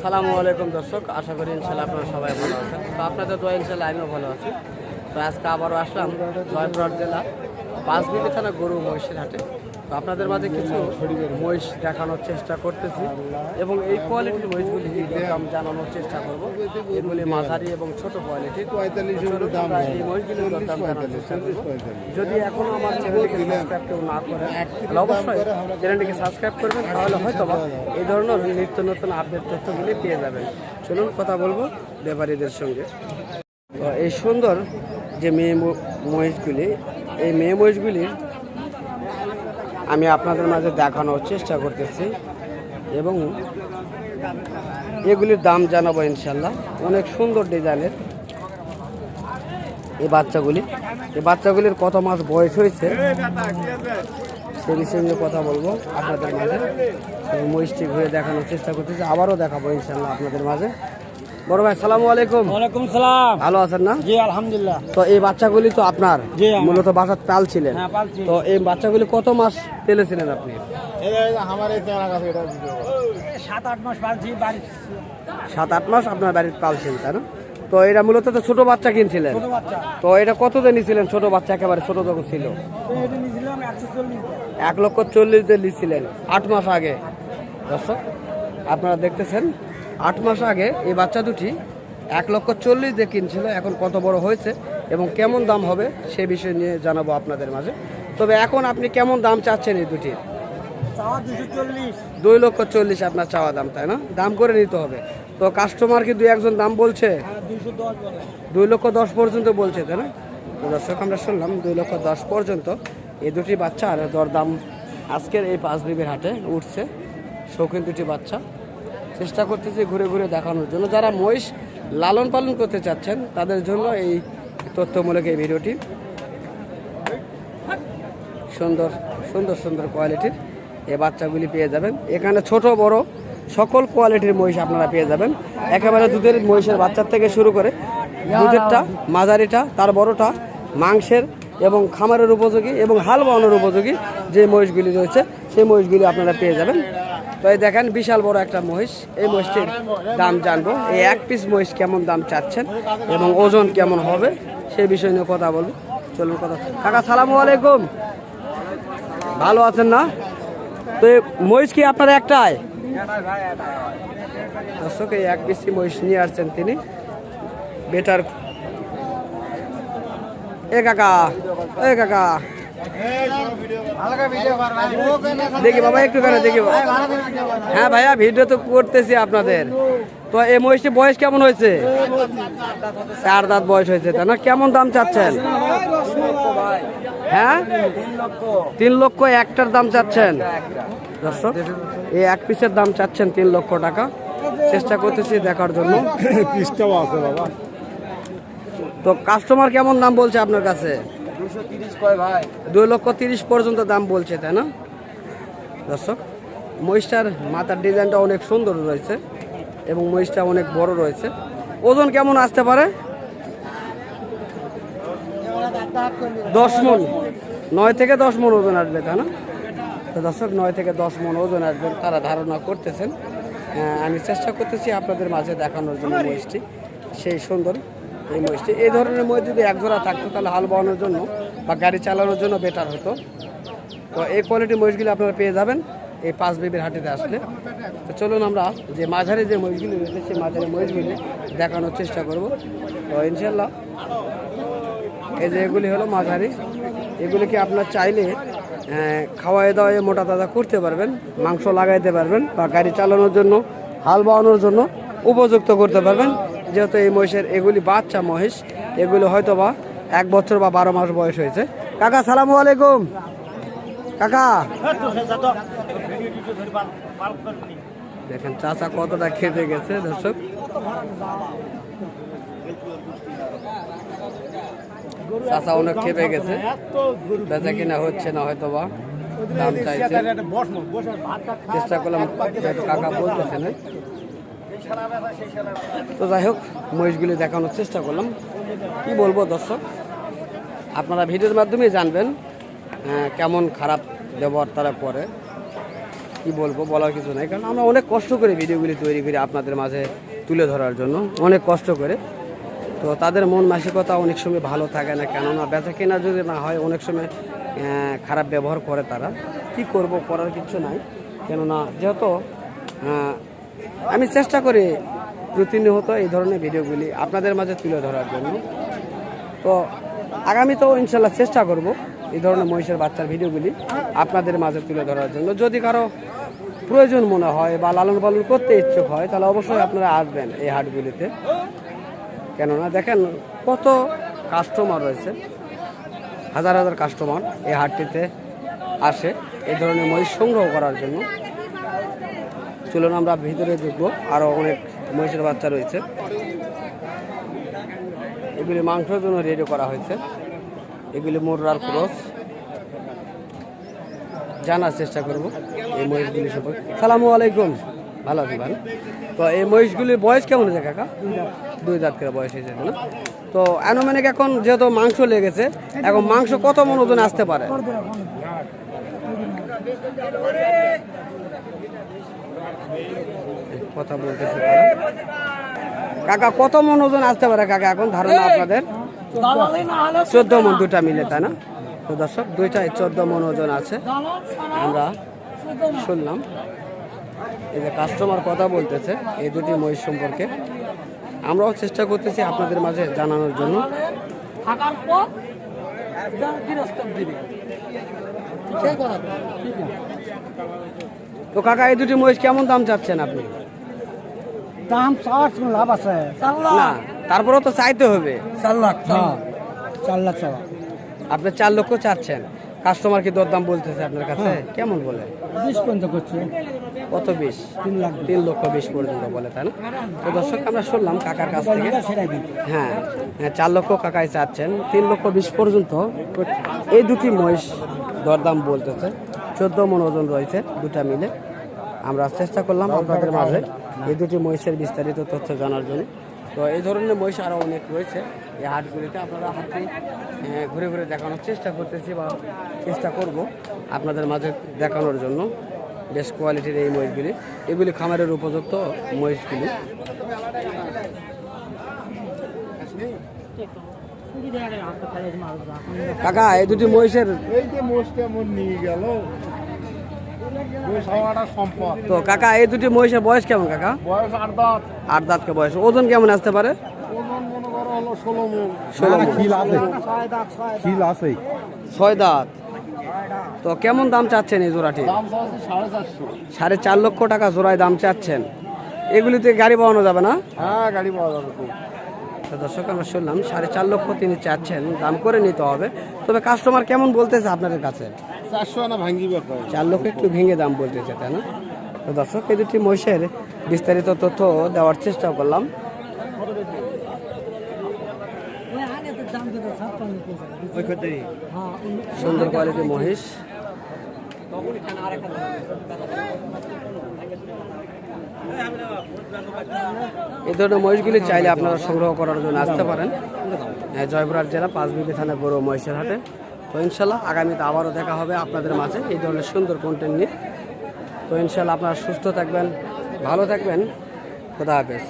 আসসালামু আলাইকুম দর্শক, আশা করি ইনশাল্লাহ আপনারা সবাই ভালো আছেন। তো আপনাদের দোয়া ইনশাল্লাহ আমিও ভালো আছি। তো আজকে আবারও আসলাম জয়পুরহাট জেলা পাঁচবিবি থানা গরু মহিষের হাটে। তো আপনাদের মাঝে কিছু মহিষ দেখানোর চেষ্টা করতেছি এবং এই কোয়ালিটির মহিষগুলি দাম জানানোর চেষ্টা করব। এগুলি মাঝারি এবং ছোট কোয়ালিটির পঁয়তাল্লিশ দাম এই মহিষগুলির দাম জানানোর চেষ্টা করব। যদি এখনও আমার চ্যানেলটিকে সাবস্ক্রাইব কেউ না করেন তাহলে অবশ্যই চ্যানেলটিকে সাবস্ক্রাইব করবেন তাহলে হয়তো বা এই ধরনের নিত্য নতুন আপডেট তথ্যগুলি পেয়ে যাবেন। চলুন কথা বলব ব্যাপারীদের সঙ্গে। এই সুন্দর যে মেয়ে মহিষগুলি এই মেয়ে মহিষগুলির আমি আপনাদের মাঝে দেখানোর চেষ্টা করতেছি এবং এগুলির দাম জানাব ইনশাল্লাহ। অনেক সুন্দর ডিজাইনের এই বাচ্চাগুলি। এই বাচ্চাগুলির কত মাস বয়স হয়েছে? সে বিষয়ে নিয়ে কথা বলব আপনাদের মাঝে। মহিষটি ঘুরে দেখানোর চেষ্টা করতেছি। আবারও দেখাবো ইনশাল্লাহ আপনাদের মাঝে। বড় ভাই সালামু আলাইকুম। ওয়ালাইকুম সালাম। ভালো আছেন না? জি আলহামদুলিল্লাহ। তো এই বাচ্চাগুলি তো আপনার? জি, মূলত বাসার তাল ছিলেন হ্যাঁ তো এই বাচ্চাগুলি কত মাস পেলেছিলেন আপনি? আমার এই চেহারা কাছে এটা সাত আট মাস পালছি বাড়ি সাত আট মাস আপনার বাড়িতে পালছেন তাই না? তো এটা মূলত তো ছোট বাচ্চা কিনছিলেন। তো এটা কত দিয়ে নিছিলেন ছোট বাচ্চা একেবারে ছোট যখন ছিল? এক লক্ষ চল্লিশ দিয়ে নিছিলেন আট মাস আগে। দর্শক আপনারা দেখতেছেন আট মাস আগে এই বাচ্চা দুটি এক লক্ষ চল্লিশ দিয়ে কিনছিল এখন কত বড় হয়েছে এবং কেমন দাম হবে সে বিষয় নিয়ে জানাব আপনাদের মাঝে। তবে এখন আপনি কেমন দাম চাচ্ছেন এই দুটির? চল্লিশ। দুই লক্ষ চল্লিশ আপনার চাওয়া দাম তাই না? দাম করে নিতে হবে। তো কাস্টমার কি দুই একজন দাম বলছে? দশ দুই লক্ষ দশ পর্যন্ত বলছে তাই না? দর্শক আমরা শুনলাম দুই লক্ষ দশ পর্যন্ত এই দুটি বাচ্চা আর দরদাম আজকের এই পাঁচ বিবির হাটে উঠছে। শৌখিন দুটি বাচ্চা। চেষ্টা করতেছি ঘুরে ঘুরে দেখানোর জন্য। যারা মহিষ লালন পালন করতে চাচ্ছেন, তাদের জন্য এই তথ্যমূলক এই ভিডিওটি সুন্দর সুন্দর সুন্দর কোয়ালিটির এই বাচ্চাগুলি পেয়ে যাবেন। এখানে ছোট, বড় সকল কোয়ালিটির মহিষ আপনারা পেয়ে যাবেন। একেবারে দুধের মহিষের বাচ্চার থেকে শুরু করে দুধেরটা, মাঝারিটা, তার বড়টা, মাংসের এবং খামারের উপযোগী এবং হাল বানানোর উপযোগী যে মহিষগুলি রয়েছে, সেই মহিষগুলি আপনারা পেয়ে যাবেন। তো এই দেখেন বিশাল বড় একটা মহিষ। এই মহিষটির দাম জানব। এই এক পিস মহিষ কেমন দাম চাচ্ছেন এবং ওজন কেমন হবে সেই বিষয় নিয়ে কথা বলব। চলুন কথা। কাকা, সালামু আলাইকুম। ভালো আছেন না? তো এই মহিষ কি আপনার একটাই? দর্শক, এই এক বেশি মহিষ নিয়ে আসছেন তিনি। বেটার এ কাকা এ কাকা। দেখি বাবা একটু কেন দেখি হ্যাঁ ভাইয়া ভিডিও তো করতেছি আপনাদের। তো এই মহিষটির বয়স কেমন হয়েছে? চার দাঁত বয়স হয়েছে তাই না? কেমন দাম চাচ্ছেন? হ্যাঁ? তিন লক্ষ একটার দাম চাচ্ছেন। দর্শক এই এক পিসের দাম চাচ্ছেন তিন লক্ষ টাকা। চেষ্টা করতেছি দেখার জন্য। পিসটাও আছে বাবা। তো কাস্টমার কেমন দাম বলছে আপনার কাছে? দুই লক্ষ তিরিশ পর্যন্ত দাম বলছে, তাই না? দর্শক, মহিষটার মাথার ডিজাইনটা অনেক সুন্দর রয়েছে এবং মহিষটা অনেক বড় রয়েছে। ওজন কেমন আসতে পারে? দশ মন। নয় থেকে দশ মন ওজন আসবে, তাই না? তো দর্শক, নয় থেকে দশ মন ওজন আসবে তারা ধারণা করতেছেন। আমি চেষ্টা করতেছি আপনাদের মাঝে দেখানোর জন্য মহিষটি। সেই সুন্দর এই মহিষটি। এই ধরনের মহিষ যদি এক জোড়া থাকতো, তাহলে হাল বানানোর জন্য বা গাড়ি চালানোর জন্য বেটার হতো। তো এই কোয়ালিটির মহিষগুলি আপনারা পেয়ে যাবেন এই পাঁচ বেবির হাটিতে আসলে। তো চলুন আমরা যে মাঝারি যে মহিষগুলি রয়েছে, সেই মাঝারি মহিষগুলি দেখানোর চেষ্টা করব। তো ইনশাল্লাহ এই যে এগুলি হলো মাঝারি। এগুলিকে আপনার চাইলে খাওয়াই দাওয়াই মোটা তাজা করতে পারবেন, মাংস লাগাইতে পারবেন বা গাড়ি চালানোর জন্য, হাল বাওয়ানোর জন্য উপযুক্ত করতে পারবেন। যেহেতু এই মহিষের এগুলি বাচ্চা মহিষ, এগুলি হয়তো বা এক বছর বা বারো মাস বয়স হয়েছে। কাকা, সালামু আলাইকুম। কাকা। দেখেন, চাচা কতটা খেতে গেছে, দর্শক। চাচা অনেক খেপে গেছে। বেচা কিনা হচ্ছে না হয়তো বা দাম চাইছে। চেষ্টা করলাম, কাকা বলতেছে না। তো যাই হোক মহিষগুলি দেখানোর চেষ্টা করলাম। কি বলব দর্শক আপনারা ভিডিওর মাধ্যমে জানবেন কেমন খারাপ ব্যবহার তারা করে। কি বলব বলার কিছু নাই কারণ আমরা অনেক কষ্ট করে ভিডিওগুলি তৈরি করি আপনাদের মাঝে তুলে ধরার জন্য অনেক কষ্ট করে। তো তাদের মন মানসিকতা অনেক সময় ভালো থাকে না কেননা বেচা কেনা যদি না হয় অনেক সময় খারাপ ব্যবহার করে তারা। কি করব করার কিছু নাই কেননা যেহেতু আহ, আমি চেষ্টা করি প্রতিনিয়ত এই ধরনের ভিডিওগুলি আপনাদের মাঝে তুলে ধরার জন্য। তো আগামীতেও ইনশাল্লাহ চেষ্টা করব এই ধরনের মহিষের বাচ্চার ভিডিওগুলি আপনাদের মাঝে তুলে ধরার জন্য। যদি কারও প্রয়োজন মনে হয় বা লালন পালন করতে ইচ্ছুক হয়, তাহলে অবশ্যই আপনারা আসবেন এই হাটগুলিতে। কেননা দেখেন কত কাস্টমার রয়েছে। হাজার হাজার কাস্টমার এই হাটটিতে আসে এই ধরনের মহিষ সংগ্রহ করার জন্য। চলুন আমরা ভিতরে দেখব আরও অনেক মহিষের বাচ্চা রয়েছে। এগুলি মাংসের জন্য রেডি করা হয়েছে। এগুলি মোররার ক্রস। জানার চেষ্টা করব এই মহিষগুলি সম্পর্কে। সালামু আলাইকুম। ভালো আছি ভালো? তো এই মহিষগুলির বয়স কেমন হয়েছে কাকা? দুই দাঁত। করে বয়স হয়েছে না? তো আনুমানিক এখন যেহেতু মাংস লেগেছে এখন মাংস কত মন ওজন আসতে পারে? কথা বলতেছে কাকা, কত মন ওজন আসতে পারে কাকা এখন? ধারণা আপনাদের? চোদ্দ মন দুটা মিলে, তাই না? তো দর্শক দুইটাই চোদ্দ মন ওজন আছে। আমরা শুনলাম। এই যে কাস্টমার কথা বলতেছে, এই দুটি মহিষ সম্পর্কে। আমরাও চেষ্টা করতেছি আপনাদের মাঝে জানানোর জন্য। সেই কথা তো কাকা এই দুটি মহিষ কেমন দাম চাচ্ছেন আপনি? দাম চার লাভ আছে? না তারপরেও তো চাইতে হবে। চার লাখ হ্যাঁ চার লাখ চাওয়া। আপনি চার লক্ষ চাচ্ছেন। কাস্টমার কি দরদাম বলতেছে আপনার কাছে? কেমন বলে? বিশ পর্যন্ত করছে। কত বিশ? তিন লাখ তিন লক্ষ বিশ পর্যন্ত বলে তাই না? তো দর্শক আমরা শুনলাম কাকার কাছ থেকে। হ্যাঁ হ্যাঁ চার লক্ষ কাকাই চাচ্ছেন। তিন লক্ষ বিশ পর্যন্ত এই দুটি মহিষ দরদাম বলতেছে। চোদ্দ মন ওজন রয়েছে দুটা মিলে। আমরা চেষ্টা করলাম আপনাদের মাঝে এই দুটি মহিষের বিস্তারিত তথ্য জানার জন্য। তো এই ধরনের মহিষ আরও অনেক রয়েছে। এই হাটগুলিতে আপনারা হাটটি ঘুরে ঘুরে দেখানোর চেষ্টা করতেছি বা চেষ্টা করব আপনাদের মাঝে দেখানোর জন্য। বেশ কোয়ালিটির এই মহিষগুলি। এগুলি খামারের উপযুক্ত মহিষগুলি। কাকা, এই দুটি মহিষের এই যে মোষ কেমন নিয়ে গেল। তো কাকা এই দুটি মহিষের বয়স কেমন কাকা? বয়স আট দাঁত। আট দাঁতকে বয়স। ওজন কেমন আসতে পারে? মনে মন। ছয় দাঁত তো কেমন দাম চাচ্ছেন এই জোড়াটি? সাড়ে চার লক্ষ টাকা জোড়ায় দাম চাচ্ছেন। এগুলিতে গাড়ি পাওয়ানো যাবে না? হ্যাঁ গাড়ি পাওয়া যাবে। দর্শক আমরা শুনলাম সাড়ে চার লক্ষ তিনি চাচ্ছেন। দাম করে নিতে হবে। তবে কাস্টমার কেমন বলতেছে আপনাদের কাছে? চার লক্ষ একটু ভেঙে দাম বলতেছে তাই না? তো দর্শক এই দুটি মহিষের বিস্তারিত তথ্য দেওয়ার চেষ্টা করলাম। সুন্দর কোয়ালিটি মহিষ। এই ধরনের মহিষগুলি চাইলে আপনারা সংগ্রহ করার জন্য আসতে পারেন। হ্যাঁ, জয়পুরহাট জেলা পাঁচবিবি থানা গরু মহিষের হাটে। তো ইনশাল্লাহ আগামীতে আবারও দেখা হবে আপনাদের মাঝে এই ধরনের সুন্দর কন্টেন্ট নিয়ে। তো ইনশাল্লাহ আপনারা সুস্থ থাকবেন, ভালো থাকবেন। খোদা হাফেজ।